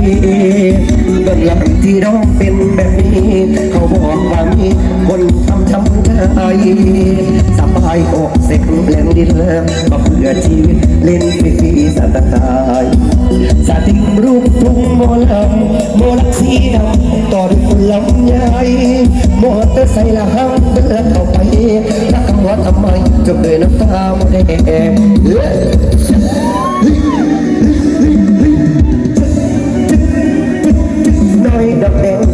เบื้องหลังที่น้องเป็นแบบนี้ เขาบอกว่ามีคนทำทำใจสบายอกเซ็กแหลมดินมาเพื่อชีวิตเล่นฟรีสัตตายสาติงรูปทุ่งโมลำโมลักสีดำต่อด้วยคนลำใหญ่มอเตอร์ไซค์ละห้ามเดินเข้าไปรักเขาว่าทำไมจบด้วยน้ำตาโมแดง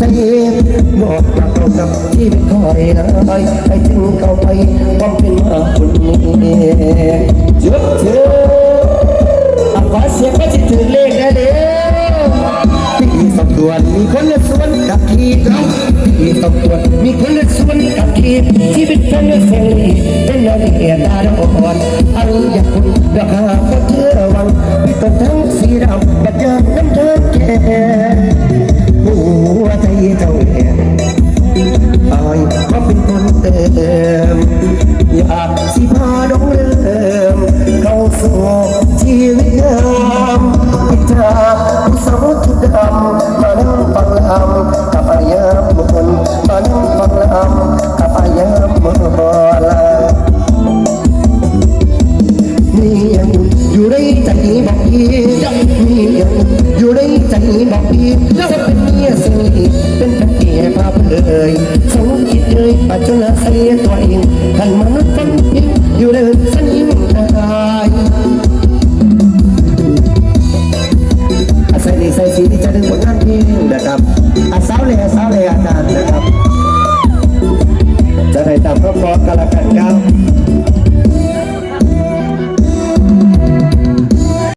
คิดสุดใจบอกกับเรากับที่ไม่คอยเลยให้ถึงเข้าไปความเป็นมาคนนี้เชื่อเชื่อเอาขอเสียงก็จะถึงเลขได้แล้วพี่ตำรวจมีคนละส่วนกับขีดเราพี่ตำรวจมีคนละส่วนกับขีดชีวิตเป็นเสรีเป็นนาฬิกาตาดอนเอาอย่าคุณราคาก็เชื่อวังพี่ต้องทั้งสีดำบัดเจอน้ำเธ ผู้สาวชุดดำมานั่งฟังลำกับอายามมนมานั่งฟังลำกับอายามมลามีอย่างอยู่ในใจบอกพี่มีอย่างอยู่ในใจบอกพี่จะเป็นเมียสนิทเป็น และสาวแรงนานนะครับ จะได้ตามพร้อมกันละกันครับ